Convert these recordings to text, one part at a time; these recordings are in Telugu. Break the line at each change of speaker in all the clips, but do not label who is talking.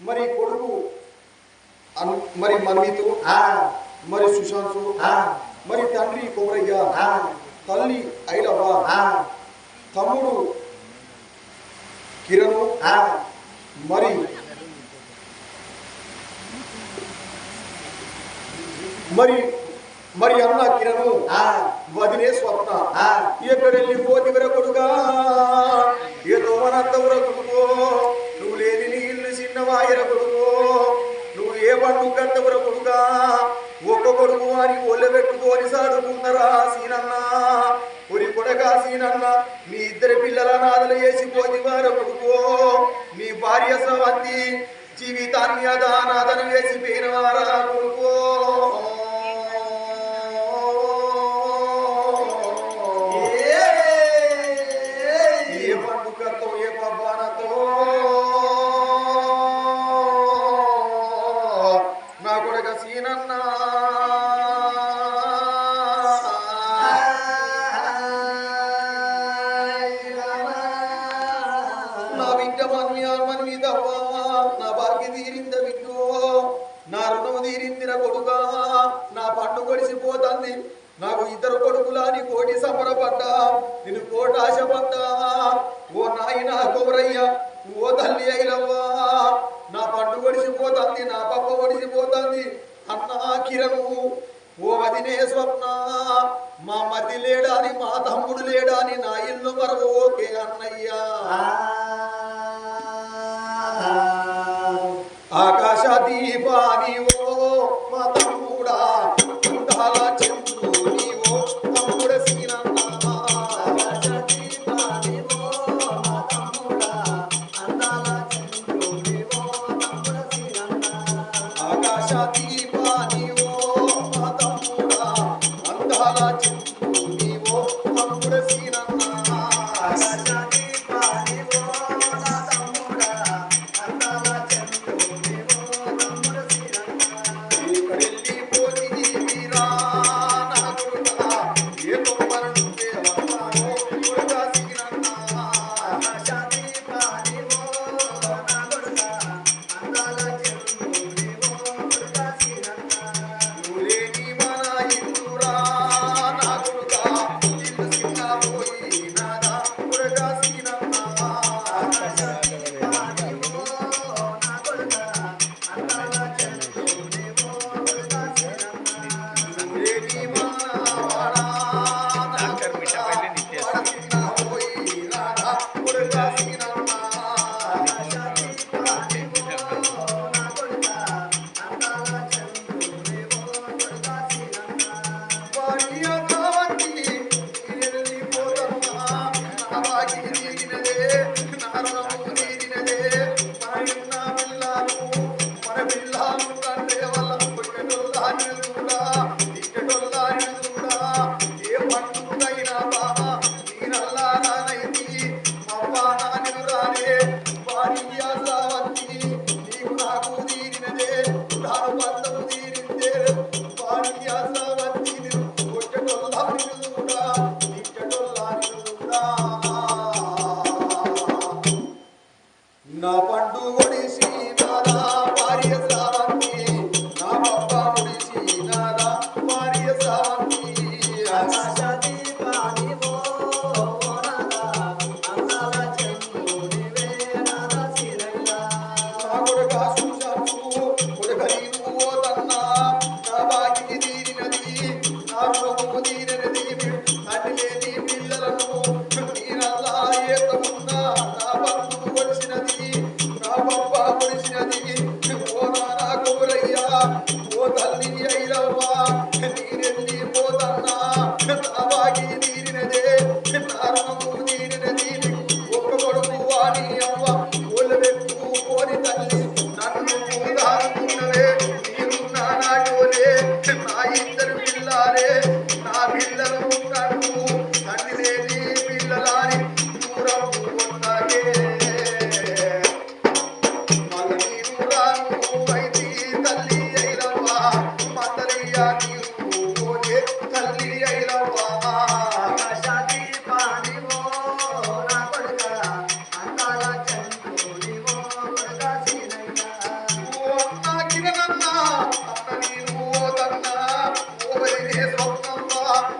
మరి కొడుకు మరి మన్వితు మరి సుశాంత్ మరి తండ్రి కొమరయ్య తల్లి ఐలవ్వ తమ్ముడు కిరణ్ మరి మరి మరి అన్న కిరణ్ వదిలే స్వప్న ఇక్కడ వెళ్ళిపోతే కొడుక గుల్లబెట్టుకొని సాడుకున్నరా సీనన్న? ఉరి కొడగా సీనన్న మీ ఇద్దరు పిల్లల నాదలు వేసి పోతివారముకో మీ భార్య సవంతి జీవితాన్ని అదానాదనం వేసి పోయినవారా కొడుకో. నేను నాకు ఇద్దరు కొడుకులా నీ కోటి సంబరపడ్డా నేను కోట ఆశపడ్డా ఓ నాయన కొమరయ్య ఓ తల్లి అయినవా నా పండు ఒడిసిపోతుంది నా పప్ప ఒడిసిపోతుంది. అన్నా కిరణు ఓ అదినే స్వప్న. మా మది లేడాని మా తమ్ముడు లేడాని నా ఇల్లు మరవు ఓకే అన్నయ్య. ఆకాశ దీపా దీపాని ఓ మతముడా అందాల చిన్న don't know.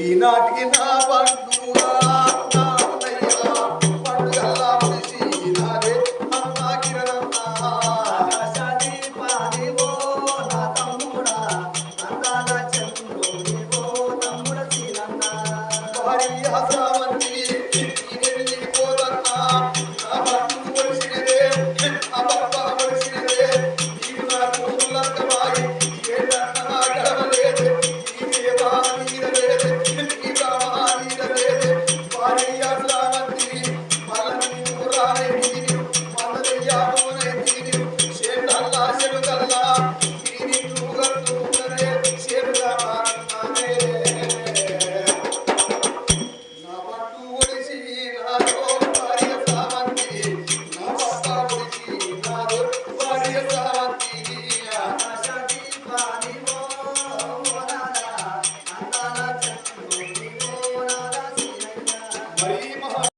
ఈనాటికి నా పండు